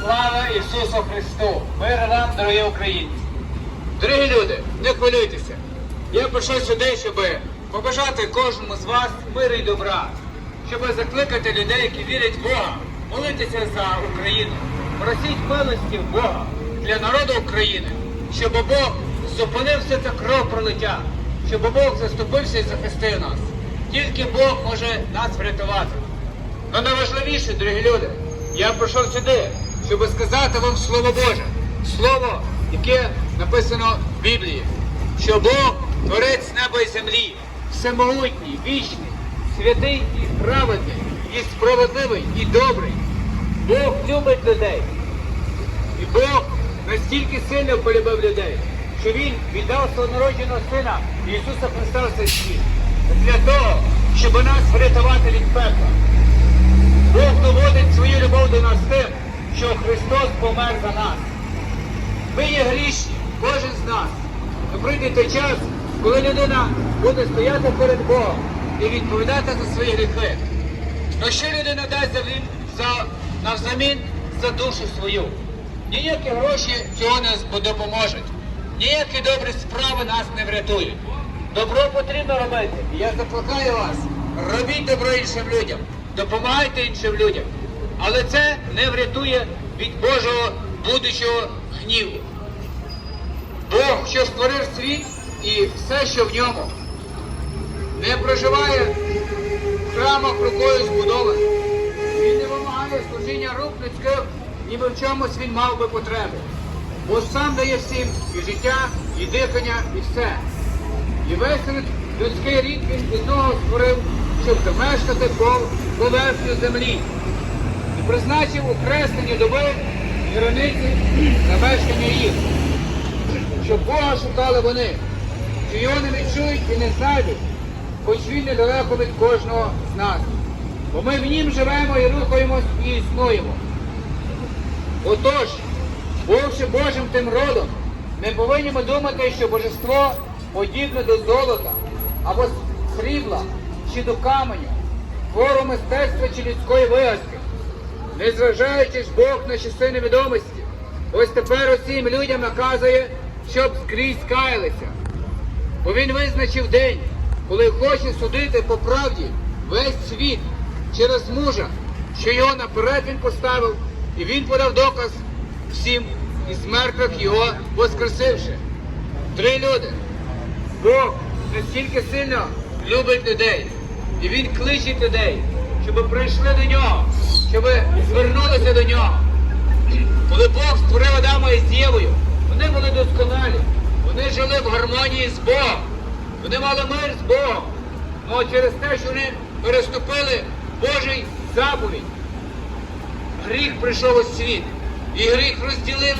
Слава Ісусу Христу! Мир вам, дорогі українці! Дорогі люди, не хвилюйтеся. Я прийшов сюди, щоб побажати кожному з вас миру і добра, щоб закликати людей, які вірять в Бога, молитися за Україну, просіть милості в Бога для народу України, щоб Бог зупинив все це кров пролиття, щоб Бог заступився і захистив нас. Тільки Бог може нас врятувати. Но найважливіше, дорогі люди, я прийшов сюди, щоб сказати вам Слово Боже, Слово, яке написано в Біблії, що Бог творець неба і землі, всемогутній, вічний, святий і праведний, і справедливий, і добрий. Бог любить людей. І Бог настільки сильно полюбив людей, що Він віддав свого народженого сина Ісуса Христа в світ для того, щоб нас врятувати від пекла. Бог доводить свою любов до нас тим, що Христос помер за нас. Ми є грішні, кожен з нас. Но прийде той час, коли людина буде стояти перед Богом і відповідати за свої гріхи. Но що людина дасть за, за, навзамін за душу свою? Ніякі гроші цього не допоможуть. Ніякі добрі справи нас не врятують. Добро потрібно робити. Я закликаю вас, робіть добро іншим людям, допомагайте іншим людям. Але це не врятує від Божого будучого гніву. Бог, що створив світ і все, що в ньому, не проживає в храмах рукою збудованих. Він не вимагає служіння рук людських, ніби в чомусь він мав би потреби. Бо сам дає всім і життя, і дихання, і все. І весь людський рід він одного створив, щоб замешкати пов- поверхню землі. І призначив окреслені доби границі замешкання їх. Щоб Бога шукали вони, що його не відчують і не знайдуть, хоч він недалеко від кожного з нас. Бо ми в нім живемо і рухаємось і існуємо. Отож, бувши Божим тим родом, ми повинні думати, що божество подібне до золота або срібла чи до каменю, твору мистецтва чи людської вигадки. Не зважаючи Бог на часи невідомості, ось тепер усім людям наказує, щоб скрізь каялися. Бо він визначив день, коли хоче судити по правді весь світ через мужа, що його наперед він поставив, і він подав доказ всім із мертвих його воскресивши. Три люди. Бог настільки сильно любить людей, і він кличе людей, щоб прийшли до нього, щоб звернулися до нього. Коли Бог створив Адама із Євою, вони були досконалі, вони жили в гармонії з Богом, вони мали мир з Богом. Ну а через те, що вони переступили Божий заповідь, гріх прийшов у світ, і гріх розділив.